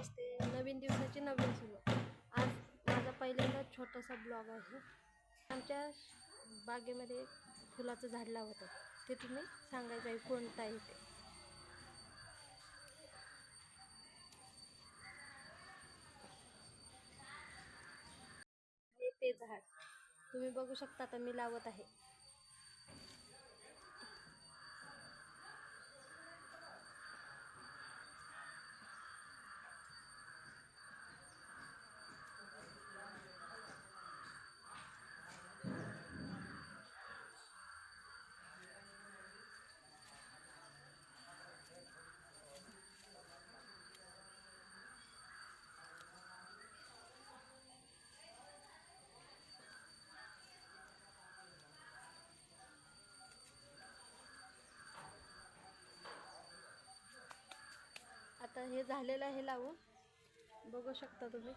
असते. नवीन दिवसाची नवीन सुरुवात. आज माझा पहिल्यांदा छोटासा ब्लॉग आहे. आमच्या बागेमध्ये फुलाचं झाड लावत आहे. ते तुम्ही सांगायचं आहे कोणतं आहे ते. ते झाड. तुम्ही बघू शकता आता मी लावत आहे. आता हे झालेलं आहे लावून. बघू शकता तुम्ही.